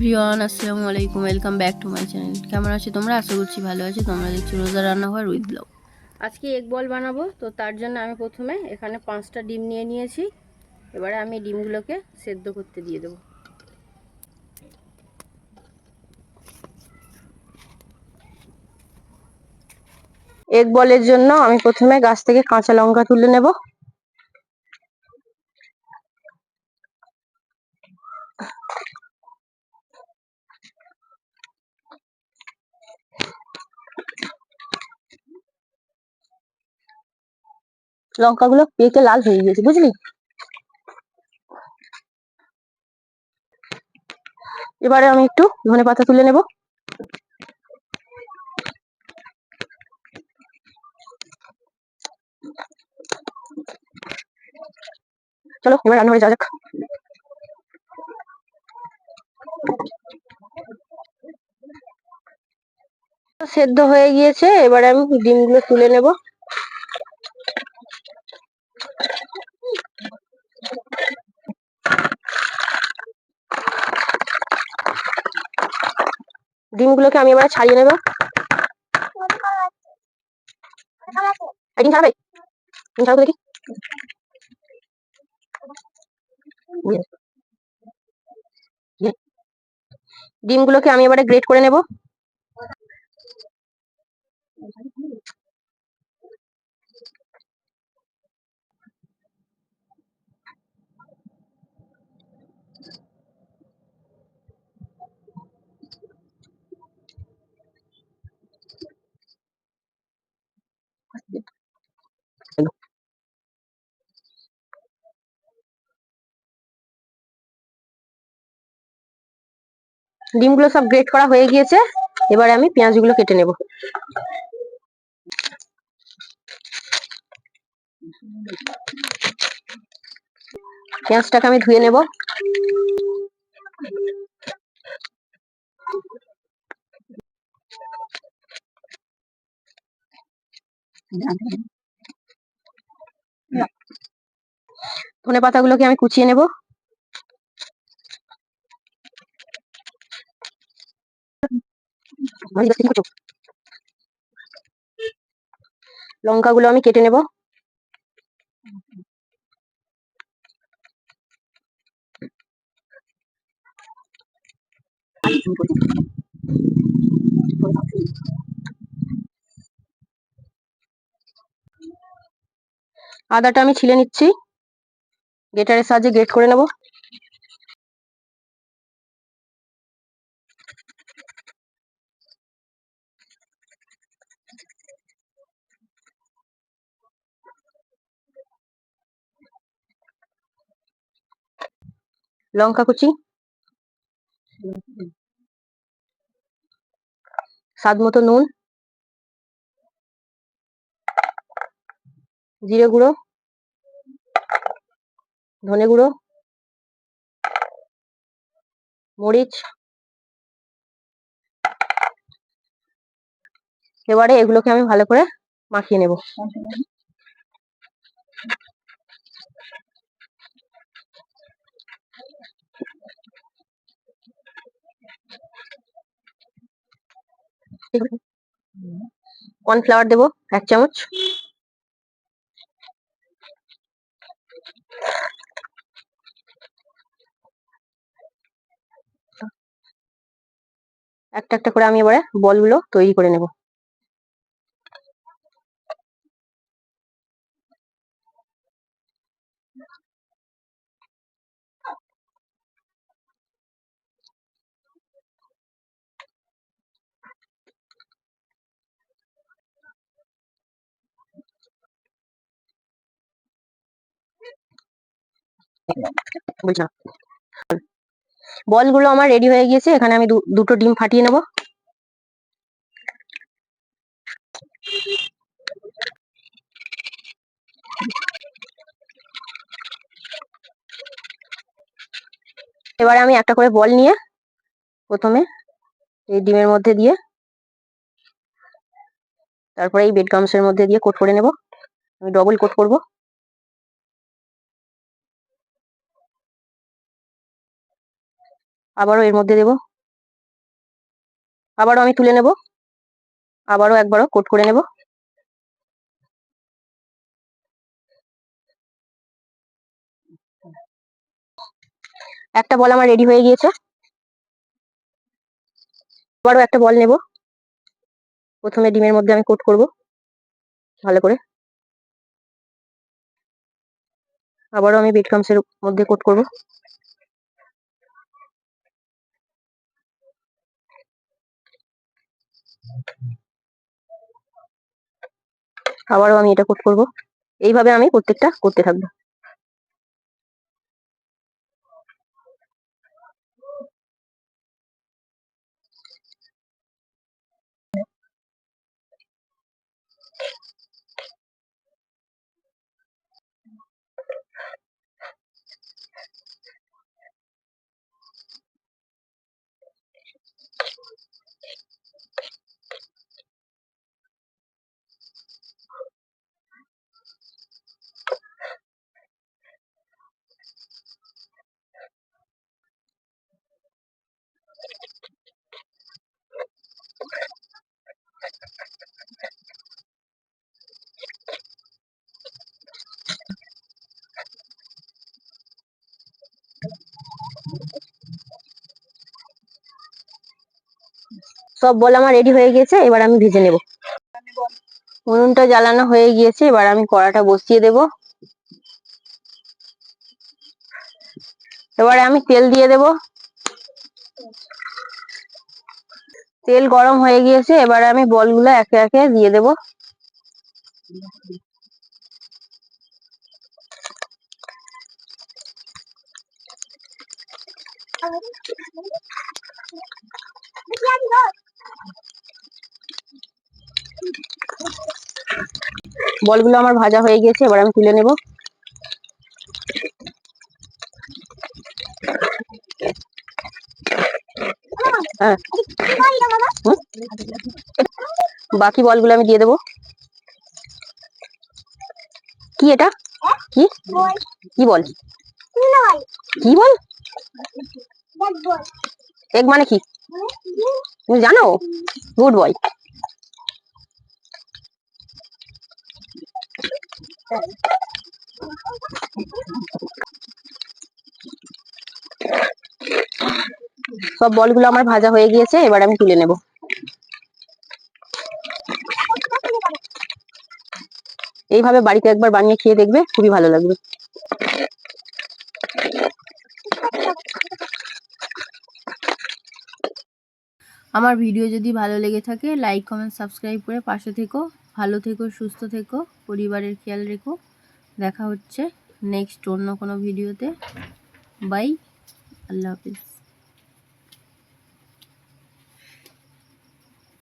Everyone, আসসালামু আলাইকুম, welcome back to my channel. কেমন আছো তোমরা? আশা করছি ভালো আছো। তোমরা দেখছ রোজা রান্নাঘর উইথ ব্লগ। আজকে এগ বল বানাবো, তো তার জন্য আমি প্রথমে এখানে পাঁচটা ডিম নিয়ে নিয়েছি। এবারে আমি ডিমগুলোকে সেদ্ধ করতে দিয়ে দেবো। এগ বলের জন্য আমি প্রথমে গাছ থেকে কাঁচা লঙ্কা তুলে নেব। লঙ্কাগুলো পেকে লাল হয়ে গিয়েছে, বুঝলি? এবারে আমি একটু ধনে পাতা তুলে নেব। চলো, এবার রান্না হয়ে যাওয়া যাক। সেদ্ধ হয়ে গিয়েছে, এবারে আমি ডিমগুলো তুলে নেব। ডিমগুলোকে আমি এবার ছাড়িয়ে নেব। ডিমগুলোকে আমি এবারে গ্রেট করে নেব। ডিমগুলো সব গ্রেট করা হয়ে গিয়েছে। এবারে আমি পেঁয়াজগুলো কেটে নেব। পেঁয়াজটাকে আমি ধুয়ে নেব। ধনে পাতাগুলোকে আমি কুচিয়ে নেব। লঙ্কাগুলো আমি কেটে নেব। আদাটা আমি ছিলে নিচ্ছি। গেটারের সাহায্যে গ্রেট করে নেব। লঙ্কা কুচি। স্বাদ মতো নুন। জিরে গুঁড়ো। ধনে গুঁড়ো। মরিচ। এবারে এগুলোকে আমি ভালো করে মাখিয়ে নেব। কর্নফ্লাওয়ার দেবো এক চামচ। একটা একটা করে আমি এবারে বলগুলো তৈরি করে নেব। বলগুলো আমার রেডি হয়ে গিয়েছে, এখানে আমি দুটো ডিম ফাটিয়ে নেব। এবারে আমি একটা করে বল নিয়ে প্রথমে এই ডিমের মধ্যে দিয়ে, তারপরে এই বেড গামসের মধ্যে দিয়ে কোট করে নেব। আমি ডবল কোট করব। আবারও এর মধ্যে দেব। আবারও আমি তুলে নেব। আবারও একবারও কোট করে নেব। একটা বল আমার রেডি হয়ে গিয়েছে। আবারও একটা বল নেব। প্রথমে ডিমের মধ্যে আমি কোট করব। ভালো করে। আবারও আমি ক্রামসের মধ্যে কোট করব। আবারও আমি এটা কোট করব। এইভাবে আমি প্রত্যেকটা করতে থাকব। সব বল আমার রেডি হয়ে গেছে এবার আমি ভেজে নেব। উনুনটা জ্বালানো হয়ে গিয়েছে, এবার আমি কড়াটা বসিয়ে দেব। এবারে আমি তেল দিয়ে দেব। তেল গরম হয়ে গিয়েছে, এবারে আমি বলগুলো একে একে দিয়ে দেব। বলগুলো আমার ভাজা হয়ে গিয়েছে, এবার আমি তুলে নেব। হ্যাঁ। বাকি বলগুলো আমি দিয়ে দেবো। কি এটা? কি? কি বল? কি বল? এক মানে কি? তুমি জানো? Good boy. সব বলগুলো আমার ভাজা হয়ে গিয়েছে, এবার আমি তুলে নেব। এইভাবে বাড়িতে একবার বানিয়ে খেয়ে দেখবে, খুবই ভালো লাগবে। আমার ভিডিও যদি ভালো লেগে থাকে লাইক কমেন্ট সাবস্ক্রাইব করে পাশে থেকো। ভালো থেকো, সুস্থ থেকো, পরিবারের খেয়াল রেখো। দেখা হচ্ছে নেক্সট অন্য কোনো ভিডিওতে। বাই আল্লাহ হাফিজ।